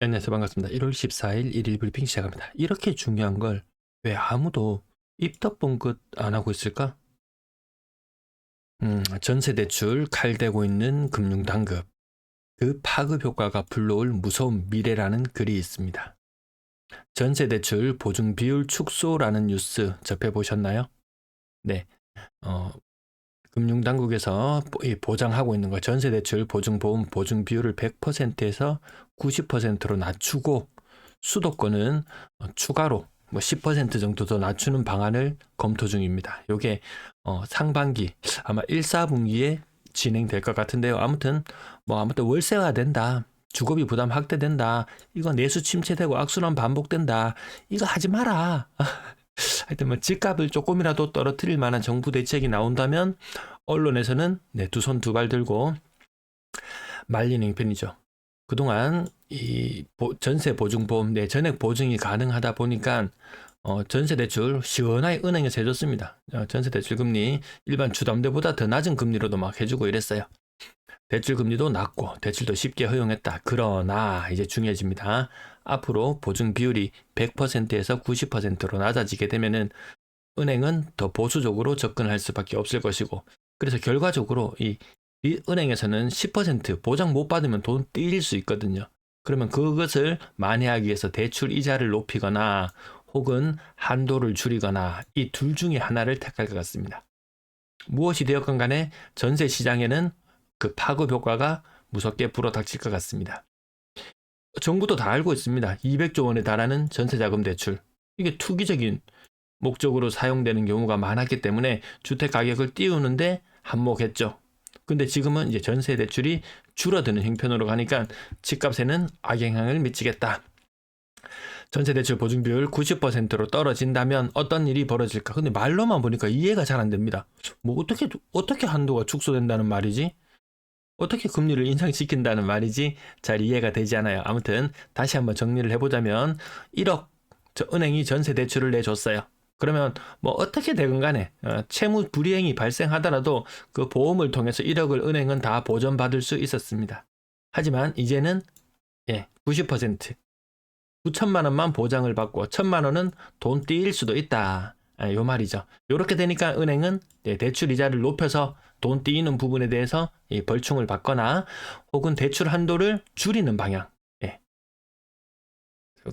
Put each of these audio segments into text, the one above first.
안녕하세요. 반갑습니다. 1월 14일 1일 브리핑 시작합니다. 이렇게 중요한 걸 왜 아무도 입덕봉긋 안 하고 있을까? 음, 전세 대출 칼대고 있는 금융 당급. 그 파급 효과가 불러올 무서운 미래라는 글이 있습니다. 전세 대출 보증 비율 축소라는 뉴스 접해 보셨나요? 네. 어, 금융 당국에서 보- 이 보장하고 있는 거 전세 대출 보증 보험 보증 비율을 100%에서 90%로 낮추고 수도권은 어, 추가로 뭐 10% 정도 더 낮추는 방안을 검토 중입니다. 요게 어, 상반기 아마 1, 4분기에 진행될 것 같은데요. 아무튼 뭐 아무튼 월세가 된다. 주거비 부담 확대된다. 이거 내수 침체되고 악순환 반복된다. 이거 하지 마라. 하여튼 뭐 집값을 조금이라도 떨어뜨릴 만한 정부 대책이 나온다면 언론에서는 네, 두 손 두 발 들고 말리는 편이죠. 그동안 이 보- 전세 보증보험 내 전액 보증이 가능하다 보니까 어, 전세 대출 시원하게 은행에서 해줬습니다. 어, 전세 대출 금리 일반 주담대보다 더 낮은 금리로도 막 해주고 이랬어요. 대출 금리도 낮고 대출도 쉽게 허용했다. 그러나 이제 중요해집니다. 앞으로 보증 비율이 100%에서 90%로 낮아지게 되면은 은행은 더 보수적으로 접근할 수밖에 없을 것이고 그래서 결과적으로 이, 이 은행에서는 10% 보장 못 받으면 돈 떼일 수 있거든요. 그러면 그것을 만회하기 위해서 대출 이자를 높이거나 혹은 한도를 줄이거나 이 둘 중에 하나를 택할 것 같습니다. 무엇이 되었건 간에 전세 시장에는 그 파급 효과가 무섭게 불어닥칠 것 같습니다. 정부도 다 알고 있습니다. 200조 원에 달하는 전세 자금 대출. 이게 투기적인 목적으로 사용되는 경우가 많았기 때문에 주택 가격을 띄우는데 한몫했죠. 근데 지금은 이제 전세 대출이 줄어드는 형편으로 가니까 집값에는 악영향을 미치겠다. 전세 대출 보증 비율 90%로 떨어진다면 어떤 일이 벌어질까? 근데 말로만 보니까 이해가 잘 안 됩니다. 뭐 어떻게 어떻게 한도가 축소된다는 말이지? 어떻게 금리를 인상시킨다는 말이지? 잘 이해가 되지 않아요. 아무튼 다시 한번 정리를 해보자면 1억 저 은행이 전세 대출을 내줬어요. 그러면 뭐 어떻게 되건 간에 어, 채무 불이행이 발생하더라도 그 보험을 통해서 1억을 은행은 다 보전받을 수 있었습니다. 하지만 이제는 예, 90% 9천만 원만 보장을 받고 천만 원은 돈 떼일 수도 있다. 아, 요 말이죠. 요렇게 되니까 은행은 예, 대출 이자를 높여서 돈 떼이는 부분에 대해서 이 벌충을 받거나 혹은 대출 한도를 줄이는 방향. 예.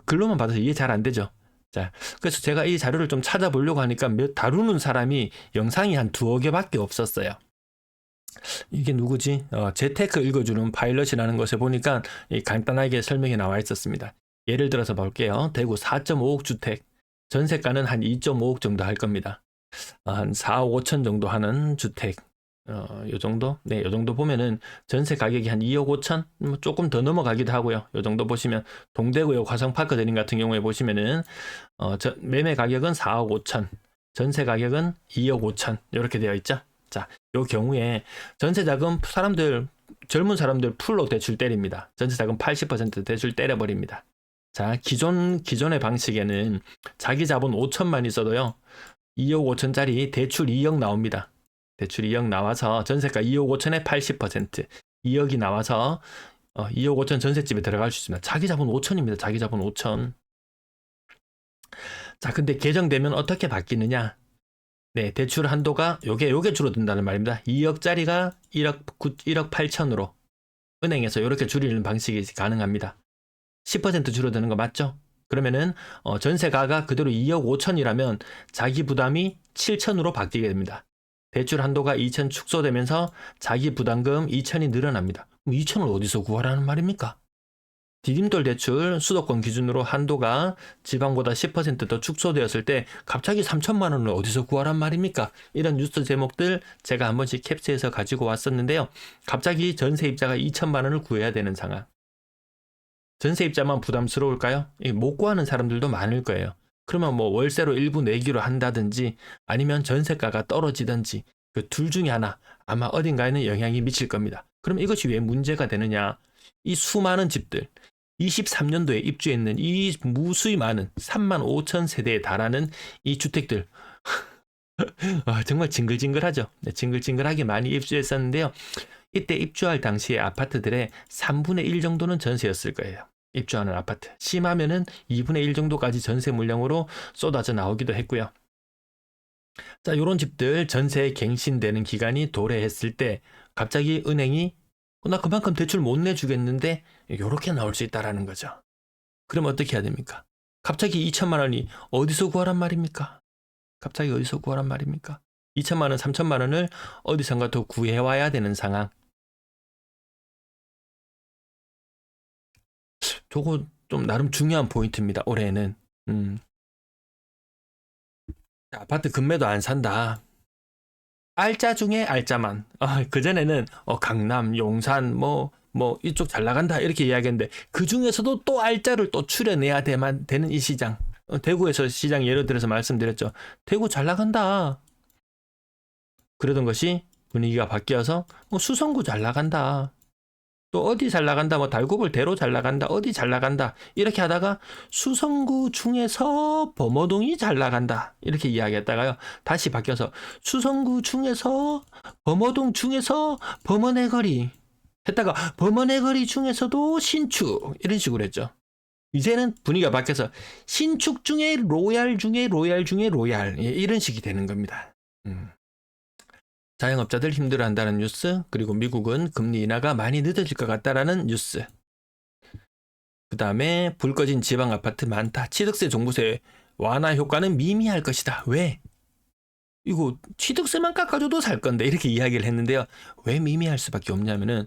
글로만 받아서 이해 잘 안 되죠. 자, 그래서 제가 이 자료를 좀 찾아보려고 하니까 몇 다루는 사람이 영상이 한 두어 개밖에 없었어요. 이게 누구지? 어, 재테크 읽어주는 파일럿이라는 것에 보니까 이 간단하게 설명이 나와 있었습니다. 예를 들어서 볼게요. 대구 4.5억 주택, 전세가는 한 2.5억 정도 할 겁니다. 어, 한 4억 5천 정도 하는 주택, 어, 요 정도? 네, 요 정도 보면은 전세 가격이 한 2억 5천? 뭐 조금 더 넘어가기도 하고요. 요 정도 보시면 동대구역 화성파크 대림 같은 경우에 보시면은 어, 저, 매매 가격은 4억 5천, 전세 가격은 2억 5천 이렇게 되어 있죠. 자, 요 경우에 전세 자금 사람들 젊은 사람들 풀로 대출 때립니다. 전세 자금 80% 대출 때려버립니다. 자, 기존 기존의 방식에는 자기 자본 5천만 있어도요. 2억 5천짜리 대출 2억 나옵니다. 대출 2억 나와서 전세가 2억 5천에 80%, 2억이 나와서 어, 2억 5천 전셋집에 들어갈 수 있습니다. 자기 자본 5천입니다. 자기 자본 5천. 자, 근데 개정되면 어떻게 바뀌느냐? 네, 대출 한도가 요게 요게 줄어든다는 말입니다. 2억짜리가 1억 9, 1억 8천으로 은행에서 이렇게 줄이는 방식이 가능합니다. 10% 줄어드는 거 맞죠? 그러면은 어, 전세가가 그대로 2억 5천이라면 자기 부담이 7천으로 바뀌게 됩니다. 대출 한도가 2천 축소되면서 자기 부담금 2천이 늘어납니다. 그럼 2천을 어디서 구하라는 말입니까? 디딤돌 대출 수도권 기준으로 한도가 지방보다 10%더 축소되었을 때 갑자기 3천만 원을 어디서 구하란 말입니까? 이런 뉴스 제목들 제가 한 번씩 캡처해서 가지고 왔었는데요. 갑자기 전세입자가 2천만 원을 구해야 되는 상황. 전세입자만 부담스러울까요? 이못 구하는 사람들도 많을 거예요. 그러면 뭐 월세로 일부 내기로 한다든지 아니면 전세가가 떨어지든지 그 둘 중에 하나 아마 어딘가에는 영향이 미칠 겁니다. 그럼 이것이 왜 문제가 되느냐? 이 수많은 집들 23년도에 입주했는 이 무수히 많은 3만 5천 세대에 달하는 이 주택들 아, 정말 징글징글하죠. 네, 징글징글하게 많이 입주했었는데요. 이때 입주할 당시의 아파트들의 3분의 1 정도는 전세였을 거예요. 입주하는 아파트. 심하면은 2분의 1 정도까지 전세 물량으로 쏟아져 나오기도 했고요. 자, 요런 집들 전세 갱신되는 기간이 도래했을 때 갑자기 은행이 어, 나 그만큼 대출 못 내주겠는데 요렇게 나올 수 있다라는 거죠. 그럼 어떻게 해야 됩니까? 갑자기 2천만 원이 어디서 구하란 말입니까? 갑자기 어디서 구하란 말입니까? 2천만 원, 3천만 원을 어디선가 더 구해와야 되는 상황. 저거 좀 나름 중요한 포인트입니다. 올해는. 음. 아파트 금매도 안 산다. 알짜 중에 알짜만. 아, 그전에는 어, 강남, 용산, 뭐, 뭐 이쪽 잘 나간다 이렇게 이야기했는데 그 중에서도 또 알짜를 또 추려내야 되만 되는 이 시장. 어, 대구에서 시장 예를 들어서 말씀드렸죠. 대구 잘 나간다. 그러던 것이 분위기가 바뀌어서 뭐 수성구 잘 나간다. 또 어디 잘 나간다, 뭐 달구벌 대로 잘 나간다, 어디 잘 나간다 이렇게 하다가 수성구 중에서 범어동이 잘 나간다 이렇게 이야기했다가요 다시 바뀌어서 수성구 중에서 범어동 중에서 범어내 거리 했다가 범어내 거리 중에서도 신축 이런 식으로 했죠. 이제는 분위기가 바뀌어서 신축 중에 로얄 중에 로얄 중에 로얄 예, 이런 식이 되는 겁니다. 음. 자영업자들 힘들어한다는 뉴스, 그리고 미국은 금리 인하가 많이 늦어질 것 같다라는 뉴스. 그 다음에 불 꺼진 지방 아파트 많다. 취득세 종부세 완화 효과는 미미할 것이다. 왜? 이거 취득세만 깎아줘도 살 건데 이렇게 이야기를 했는데요. 왜 미미할 수밖에 없냐면은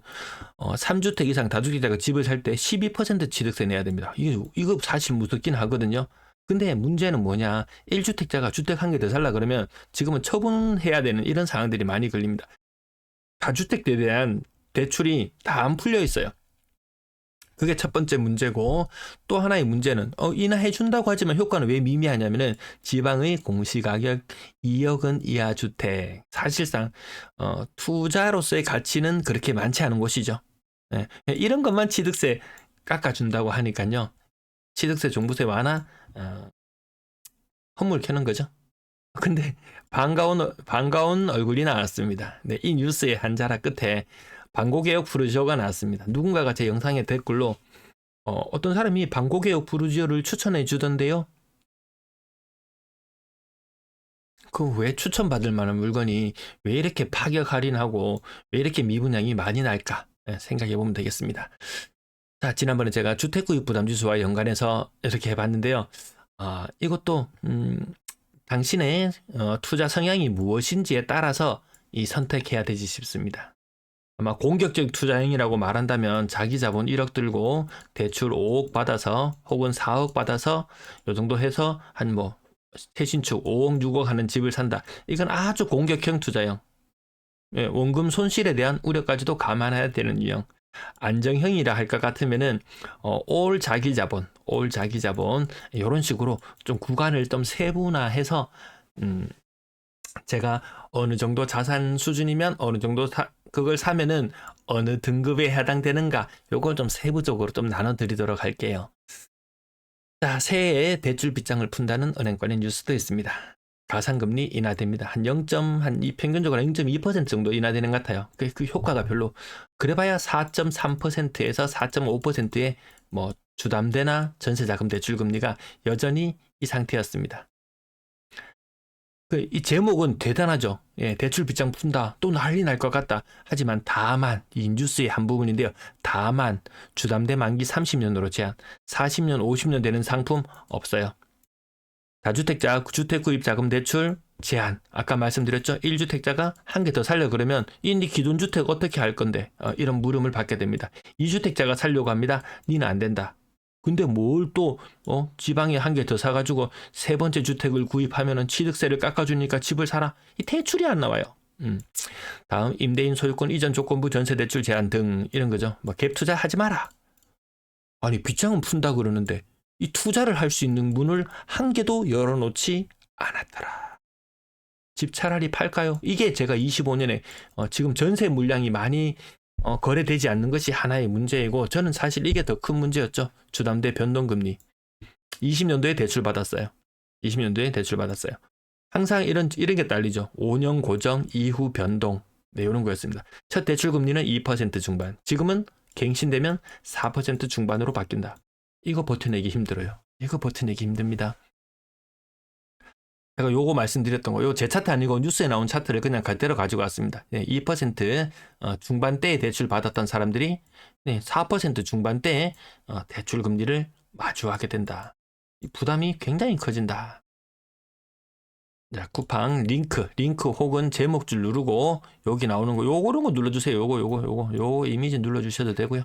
어, 3주택 이상 다주택자가 집을 살 때 12% 취득세 내야 됩니다. 이거 이거 사실 무섭긴 하거든요. 근데 문제는 뭐냐? 1주택자가 주택 한 개 더 살라 그러면 지금은 처분해야 되는 이런 상황들이 많이 걸립니다. 다주택에 대한 대출이 다 안 풀려 있어요. 그게 첫 번째 문제고 또 하나의 문제는 어, 인하해 준다고 하지만 효과는 왜 미미하냐면은 지방의 공시가격 2억 원 이하 주택 사실상 어, 투자로서의 가치는 그렇게 많지 않은 곳이죠. 예, 이런 것만 취득세 깎아준다고 하니까요. 취득세 종부세 완화 어, 헛물 켜는 거죠. 근데 반가운 반가운 얼굴이 나왔습니다. 네, 이 뉴스의 한자락 끝에 방고개혁 부르지오가 나왔습니다. 누군가가 제 영상에 댓글로 어, 떤 사람이 방고개혁 부르지오를 추천해 주던데요. 그 왜 추천받을 만한 물건이 왜 이렇게 파격 할인하고 왜 이렇게 미분양이 많이 날까 네, 생각해 보면 되겠습니다. 자, 지난번에 제가 주택구입 부담지수와 연관해서 이렇게 해봤는데요. 아, 이것도 음, 당신의 어, 투자 성향이 무엇인지에 따라서 이 선택해야 되지 싶습니다. 아마 공격적 투자형이라고 말한다면 자기 자본 1억 들고 대출 5억 받아서 혹은 4억 받아서 요 정도 해서 한 뭐 최신축 5억 6억 하는 집을 산다. 이건 아주 공격형 투자형. 예, 원금 손실에 대한 우려까지도 감안해야 되는 유형. 안정형이라 할 것 같으면은 어, 올 자기 자본, 올 자기 자본 이런 식으로 좀 구간을 좀 세분화해서 음, 제가 어느 정도 자산 수준이면 어느 정도 사, 그걸 사면은 어느 등급에 해당되는가 요걸 좀 세부적으로 좀 나눠드리도록 할게요. 자, 새해에 대출 빗장을 푼다는 은행권의 뉴스도 있습니다. 가상금리 인하됩니다. 한 0. 한 이 평균적으로 0.2% 정도 인하되는 것 같아요. 그, 그 효과가 별로 그래봐야 4.3%에서 4.5%의 뭐 주담대나 전세자금 대출 금리가 여전히 이 상태였습니다. 그 이 제목은 대단하죠. 예, 대출 빗장 푼다. 또 난리 날 것 같다. 하지만 다만 이 뉴스의 한 부분인데요. 다만 주담대 만기 30년으로 제한, 40년, 50년 되는 상품 없어요. 다주택자 주택 구입 자금 대출 제한. 아까 말씀드렸죠. 1주택자가 한 개 더 살려 그러면 이네 기존 주택 어떻게 할 건데? 어, 이런 물음을 받게 됩니다. 2주택자가 살려고 합니다. 니는 안 된다. 근데 뭘 또, 어, 지방에 한 개 더 사가지고 세 번째 주택을 구입하면은 취득세를 깎아주니까 집을 사라. 이 대출이 안 나와요. 음. 다음, 임대인 소유권 이전 조건부 전세 대출 제한 등 이런 거죠. 뭐 갭 투자 하지 마라. 아니, 빗장은 푼다 그러는데 이 투자를 할 수 있는 문을 한 개도 열어놓지 않았더라. 집 차라리 팔까요? 이게 제가 25년에 어, 지금 전세 물량이 많이 어, 거래되지 않는 것이 하나의 문제이고 저는 사실 이게 더 큰 문제였죠. 주담대 변동금리. 20년도에 대출 받았어요. 20년도에 대출 받았어요. 항상 이런 이런 게 딸리죠. 5년 고정 이후 변동. 네, 이런 거였습니다. 첫 대출 금리는 2% 중반. 지금은 갱신되면 4% 중반으로 바뀐다. 이거 버텨내기 힘들어요. 이거 버텨내기 힘듭니다. 제가 요거 말씀드렸던 거, 요제 차트 아니고 뉴스에 나온 차트를 그냥 그대로 가지고 왔습니다. 네, 2% 어, 중반대에 대출 받았던 사람들이 네, 4% 중반대에 어, 대출 금리를 마주하게 된다. 이 부담이 굉장히 커진다. 자, 쿠팡 링크, 링크 혹은 제목줄 누르고 여기 나오는 거 요거런 거 눌러주세요. 요거, 요거, 요거, 요 이미지 눌러주셔도 되고요.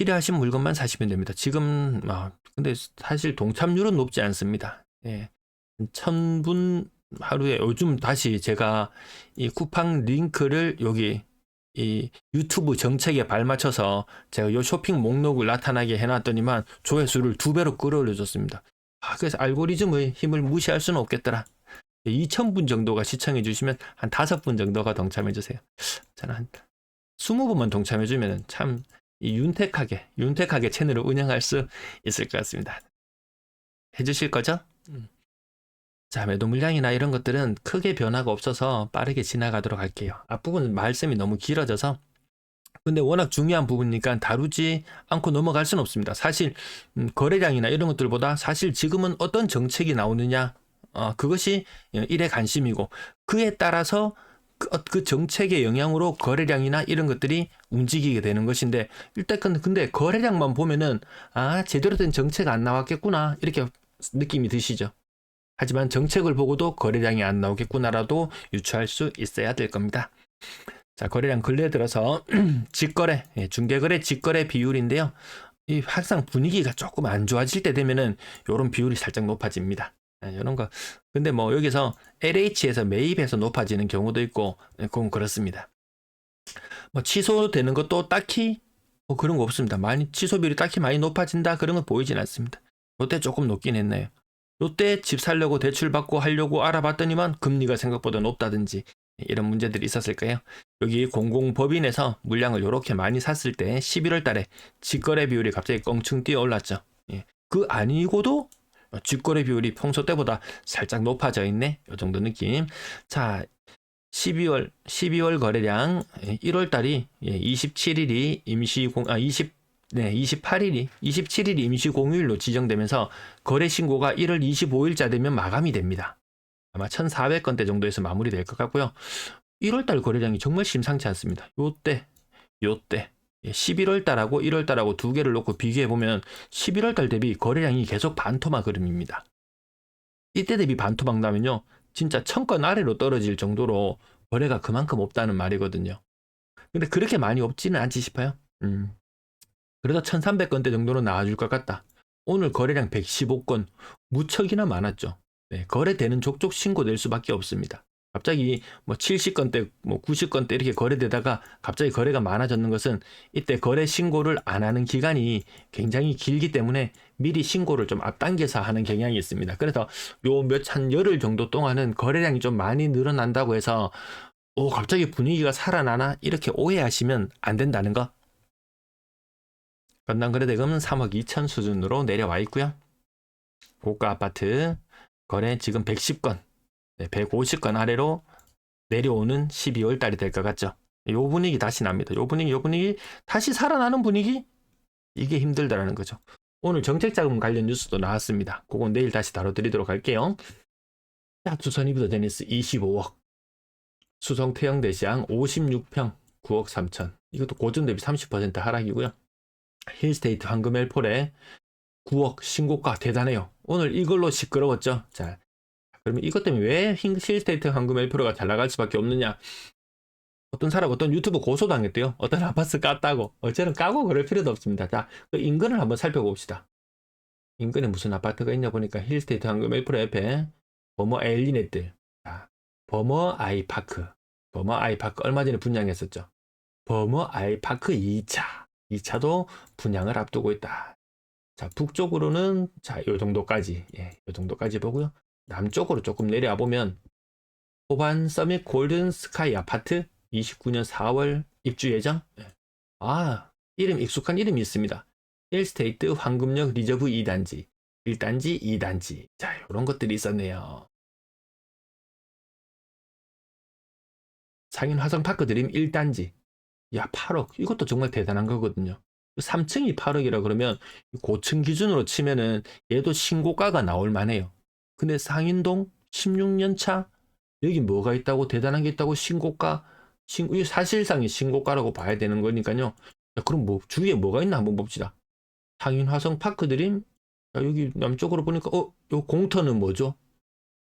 자, 필요하신 물건만 사시면 됩니다. 지금 아, 근데 사실 동참률은 높지 않습니다. 예, 천분 하루에 요즘 다시 제가 이 쿠팡 링크를 여기 이 유튜브 정책에 발맞춰서 제가 요 쇼핑 목록을 나타나게 해놨더니만 조회수를 두 배로 끌어올려줬습니다. 아, 그래서 알고리즘의 힘을 무시할 수는 없겠더라. 2,000분 정도가 시청해 주시면 한 5분 정도가 동참해 주세요. 저는 한 20분만 동참해 주면 참이 윤택하게, 윤택하게 채널을 운영할 수 있을 것 같습니다. 해 주실 거죠? 음. 자, 매도 물량이나 이런 것들은 크게 변화가 없어서 빠르게 지나가도록 할게요. 앞부분은 말씀이 너무 길어져서 근데 워낙 중요한 부분이니까 다루지 않고 넘어갈 수는 없습니다. 사실 음, 거래량이나 이런 것들보다 사실 지금은 어떤 정책이 나오느냐 어, 그것이 일의 관심이고 그에 따라서 그, 어, 그 정책의 영향으로 거래량이나 이런 것들이 움직이게 되는 것인데 일단 근- 근데 거래량만 보면은 아 제대로 된 정책 안 나왔겠구나 이렇게 느낌이 드시죠. 하지만 정책을 보고도 거래량이 안 나오겠구나라도 유추할 수 있어야 될 겁니다. 자, 거래량 근래 들어서 직거래, 예, 중개거래 직거래 비율인데요. 이 항상 분위기가 조금 안 좋아질 때 되면은 요런 비율이 살짝 높아집니다. 예, 이런 거. 근데 뭐 여기서 LH에서 매입해서 높아지는 경우도 있고, 예, 그건 그렇습니다. 뭐 취소되는 것도 딱히 뭐 그런 거 없습니다. 많이 취소 비율이 딱히 많이 높아진다 그런 건 보이진 않습니다. 요때 조금 높긴 했네요. 요때 집 살려고 대출 받고 하려고 알아봤더니만 금리가 생각보다 높다든지 이런 문제들이 있었을까요? 여기 공공법인에서 물량을 이렇게 많이 샀을 때 11월 달에 직거래 비율이 갑자기 껑충 뛰어 올랐죠. 예. 그 아니고도 직거래 비율이 평소 때보다 살짝 높아져 있네. 이 정도 느낌. 자, 12월 12월 거래량 1월 달이 27일이 임시 공 아, 20 네, 28일이 27일이 임시 공휴일로 지정되면서 거래 신고가 1월 25일자 되면 마감이 됩니다. 아마 1,400건대 정도에서 마무리될 것 같고요. 1월 달 거래량이 정말 심상치 않습니다. 요때, 요때. 11월 달하고 1월 달하고 두 개를 놓고 비교해 보면 11월 달 대비 거래량이 계속 반토막 흐름입니다. 이때 대비 반토막 나면요. 진짜 천건 아래로 떨어질 정도로 거래가 그만큼 없다는 말이거든요. 근데 그렇게 많이 없지는 않지 싶어요. 음. 그래도 1300건대 정도는 나와줄 것 같다. 오늘 거래량 115건, 무척이나 많았죠. 네, 거래되는 족족 신고될 수밖에 없습니다. 갑자기 뭐 70건대, 뭐 90건대 이렇게 거래되다가 갑자기 거래가 많아졌는 것은 이때 거래 신고를 안 하는 기간이 굉장히 길기 때문에 미리 신고를 좀 앞당겨서 하는 경향이 있습니다. 그래서 요 몇 한 열흘 정도 동안은 거래량이 좀 많이 늘어난다고 해서 오 갑자기 분위기가 살아나나 이렇게 오해하시면 안 된다는 거. 건당 거래대금은 3억 2천 수준으로 내려와 있고요. 고가 아파트 거래 지금 110건, 150건 아래로 내려오는 12월 달이 될 것 같죠. 요 분위기 다시 납니다. 요 분위기, 요 분위기 다시 살아나는 분위기 이게 힘들다라는 거죠. 오늘 정책자금 관련 뉴스도 나왔습니다. 그건 내일 다시 다뤄드리도록 할게요. 자, 주선 이브더 제니스 25억, 수성 태영 대시양 56평 9억 3천. 이것도 고점 대비 30% 하락이고요. 힐스테이트 황금 엘폴에 9억 신고가 대단해요. 오늘 이걸로 시끄러웠죠. 자, 그러면 이것 때문에 왜 힐스테이트 황금 엘폴가 잘 나갈 수밖에 없느냐? 어떤 사람 어떤 유튜브 고소당했대요. 어떤 아파트 깠다고. 어쨌든 까고 그럴 필요도 없습니다. 자, 그 인근을 한번 살펴봅시다. 인근에 무슨 아파트가 있냐 보니까 힐스테이트 황금 엘폴 옆에 버머 엘리넷들. 자, 버머 아이파크. 버머 아이파크 얼마 전에 분양했었죠. 버머 아이파크 2차. 2차도 분양을 앞두고 있다. 자, 북쪽으로는 자, 요 정도까지. 예, 요 정도까지 보고요. 남쪽으로 조금 내려와 보면 호반 서밋 골든 스카이 아파트 29년 4월 입주 예정. 예. 아, 이름 익숙한 이름이 있습니다. 힐스테이트 황금역 리저브 2단지, 1단지, 2단지. 자, 이런 것들이 있었네요. 상인 화성 파크 드림 1단지. 야, 8억. 이것도 정말 대단한 거거든요. 3층이 8억이라 그러면 고층 기준으로 치면은 얘도 신고가가 나올 만해요. 근데 상인동 16년 차 여기 뭐가 있다고 대단한 게 있다고 신고가 신, 이 사실상의 신고가라고 봐야 되는 거니까요. 야, 그럼 뭐 주위에 뭐가 있나 한번 봅시다. 상인 화성 파크 드림 자, 여기 남쪽으로 보니까 어, 요 공터는 뭐죠?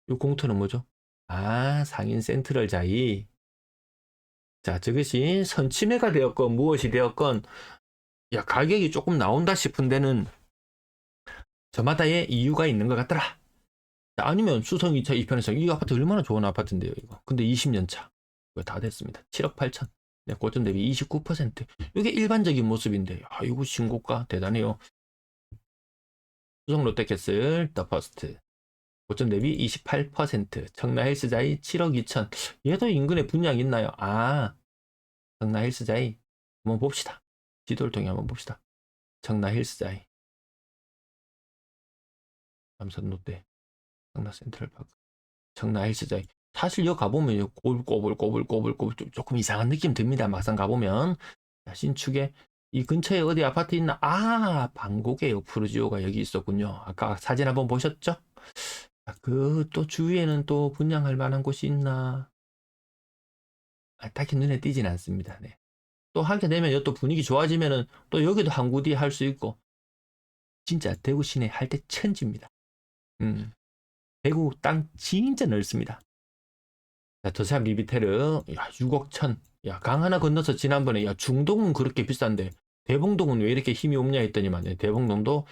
요 공터는 뭐죠? 아, 상인 센트럴 자이. 자, 저것이 선침해가 되었건 무엇이 되었건 야, 가격이 조금 나온다 싶은 데는 저마다의 이유가 있는 것 같더라. 자, 아니면 수성 2차 2편에서 이 아파트 얼마나 좋은 아파트인데요, 이거. 근데 20년 차. 다 됐습니다. 7억 8천. 네, 고점 대비 29%. 이게 일반적인 모습인데, 아, 이거 신고가 대단해요. 수성 롯데캐슬, 더 퍼스트. 고점 대비 28%. 청라 헬스자이 7억 2천. 얘도 인근에 분양 있나요? 아, 청라 헬스자이. 한번 봅시다. 지도를 통해 한번 봅시다. 청라 헬스자이. 삼선 롯데. 청라 센트럴파크. 청라 헬스자이. 사실 여기 가보면 꼬불꼬불꼬불꼬불꼬불 좀- 조금 이상한 느낌 듭니다. 막상 가보면. 자, 신축에 이 근처에 어디 아파트 있나? 아, 방곡에요. 푸르지오가 여기 있었군요. 아까 사진 한번 보셨죠? 그 또 주위에는 또 분양할 만한 곳이 있나? 아, 딱히 눈에 띄진 않습니다. 네. 또 하게 되면 여기 또 분위기 좋아지면은 또 여기도 한 구디 할 수 있고 진짜 대구 시내 할 때 천지입니다. 음. 대구 땅 진짜 넓습니다. 자, 더샵 리비테르 야, 6억 천. 야, 강 하나 건너서 지난번에 야, 중동은 그렇게 비싼데 대봉동은 왜 이렇게 힘이 없냐 했더니만 예, 대봉동도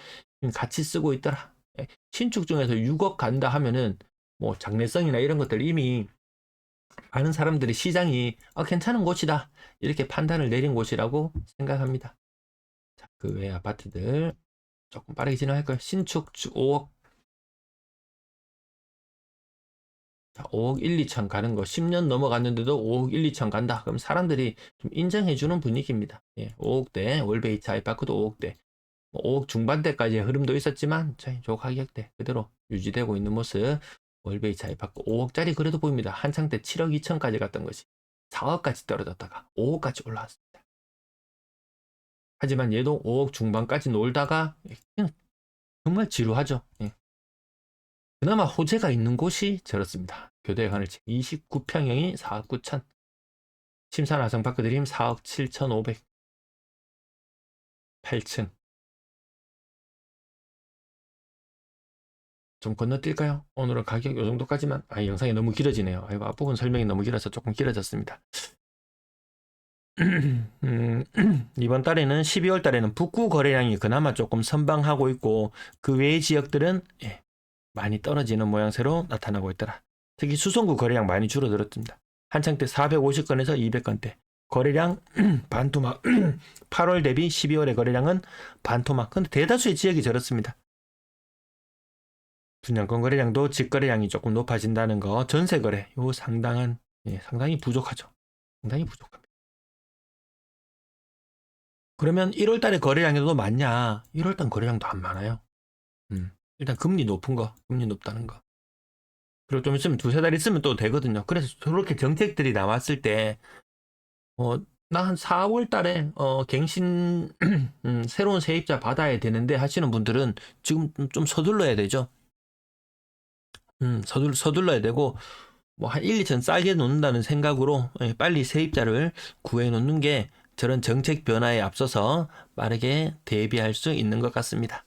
같이 쓰고 있더라. 예, 신축 중에서 6억 간다 하면은 뭐 장래성이나 이런 것들 이미 많은 사람들이 시장이 아, 괜찮은 곳이다. 이렇게 판단을 내린 곳이라고 생각합니다. 자, 그 외 아파트들 조금 빠르게 진행할까요? 신축 주 5억 자, 5억 1, 2천 가는 거 10년 넘어갔는데도 5억 1, 2천 간다. 그럼 사람들이 좀 인정해주는 분위기입니다. 예, 5억대 월베이츠 아이파크도 5억대 5억 중반대까지의 흐름도 있었지만 조 가격대 그대로 유지되고 있는 모습 월베이츠 아이파크 5억짜리 그래도 보입니다. 한창 때 7억 2천까지 갔던 것이 4억까지 떨어졌다가 5억까지 올라왔습니다. 하지만 얘도 5억 중반까지 놀다가 정말 지루하죠. 예. 그나마 호재가 있는 곳이 저렇습니다. 교대 하늘층 29평형이 4억 9천 심산 아성파크 드림 4억 7천5백 8층 좀 건너뛸까요? 오늘은 가격 요 정도까지만 아 영상이 너무 길어지네요. 아이고 앞부분 설명이 너무 길어서 조금 길어졌습니다. 음, 이번 달에는 12월 달에는 북구 거래량이 그나마 조금 선방하고 있고 그 외의 지역들은 예, 많이 떨어지는 모양새로 나타나고 있더라. 특히 수성구 거래량 많이 줄어들었습니다. 한창 때 450건에서 200건대. 거래량 반토막 8월 대비 12월의 거래량은 반토막. 근데 대다수의 지역이 저렇습니다. 분양권 거래량도 직거래량이 조금 높아진다는 거. 전세 거래 요 상당한 예, 상당히 부족하죠. 상당히 부족합니다. 그러면 1월 달에 거래량이 더 많냐? 1월 달 거래량도 안 많아요. 음. 일단 금리 높은 거, 금리 높다는 거. 그리고 좀 있으면 두세 달 있으면 또 되거든요. 그래서 저렇게 정책들이 나왔을 때, 어, 나 한 4월 달에, 어, 갱신, 음, 새로운 세입자 받아야 되는데 하시는 분들은 지금 좀- 좀 서둘러야 되죠. 음, 서둘, 서둘러야 되고, 뭐 한 1, 2천 싸게 놓는다는 생각으로 예, 빨리 세입자를 구해 놓는 게 저런 정책 변화에 앞서서 빠르게 대비할 수 있는 것 같습니다.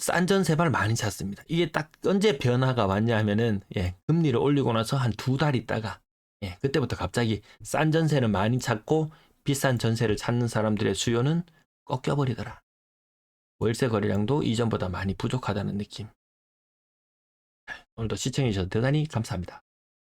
싼 전세발 많이 찾습니다. 이게 딱 언제 변화가 왔냐 하면은 예, 금리를 올리고 나서 한 두 달 있다가 예, 그때부터 갑자기 싼 전세를 많이 찾고 비싼 전세를 찾는 사람들의 수요는 꺾여버리더라. 월세 거래량도 이전보다 많이 부족하다는 느낌. 오늘도 시청해주셔서 대단히 감사합니다.